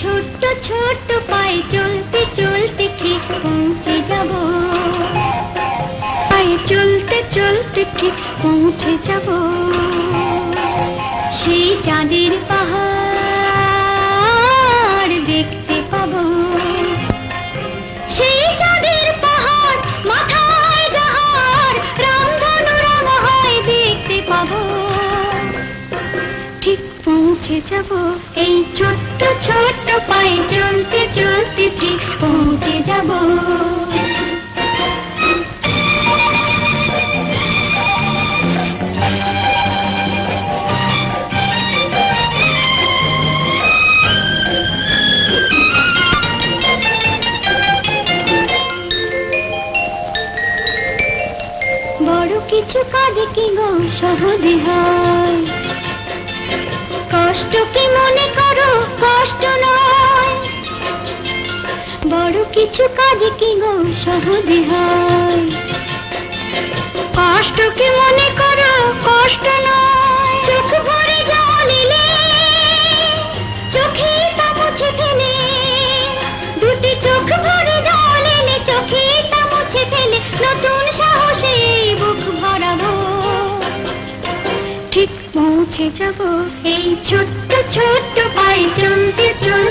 ছোট্ট ছোট্ট পায়ে চলতে চলতে ঠিক পৌঁছে যাব। পায়ে চলতে চলতে ঠিক পৌঁছে যাব। সেই চাঁদের পাহাড় দেখতে পাব। সেই চাঁদের পাহাড় মাথায় জাহার রামধনু রাম হয় দেখতে পাব। ঠিক পৌঁছে যাব এই ছোট্ট পায়ে চলতে চলতে ঠিক পৌঁছে যাব। বড় কিছু কাজ কি গো সহজে হয়? কষ্ট কি মনে করো? কষ্ট নয়। বড় কিছু কাজ কি গো সহজে হয়? কষ্ট কি মনে করো? কষ্ট নয়। চোখ ভরে জল চোখে তা মুছে ফেলে দুটি চোখ ভরে জল চোখে তা মুছে ফেলে নতুন সাহসে বুক ভরাবো। ঠিক পৌঁছে যাব। এই ছোট্ট ছোট্ট পায়ে চলতে চলতে